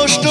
প্রশ্ন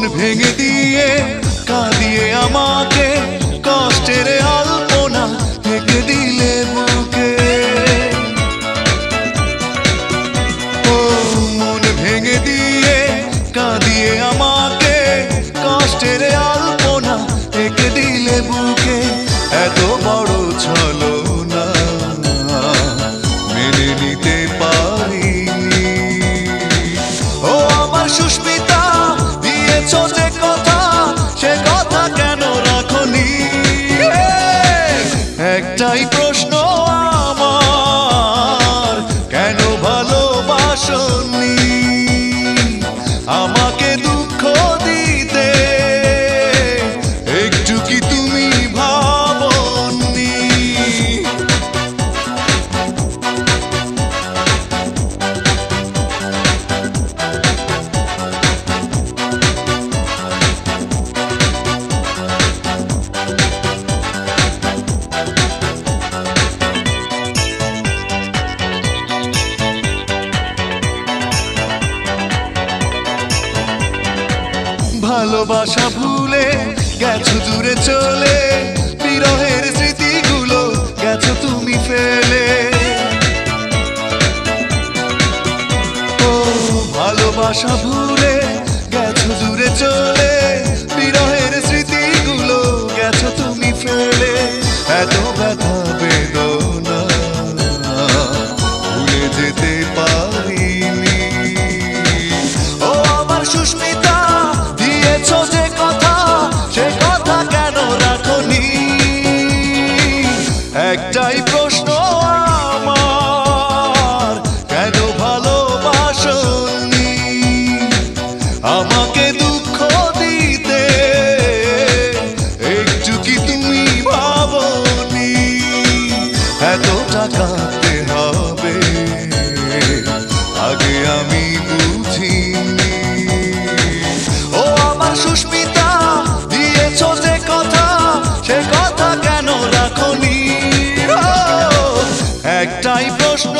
মন ভেঙে দিয়ে কাঁদিয়ে আমাকে, কষ্টের আলপনা ভেঙে দিলে মুখে। ও মন ভেঙে দিয়ে কাঁদিয়ে আমাকে, কষ্টের আলপনা ভেঙে দিলে মুখে। এত বড় ছলো এটাই প্রশ্ন আমার। কেন ভালোবাসনি? আমার ভালোবাসা ভুলে গেছো দূরে চলে, বিরহের স্মৃতিগুলো গেছো তুমি ফেলে। ও, ভালোবাসা ভুলে গেছো দূরে চলে। 在。একটাই প্রশ্ন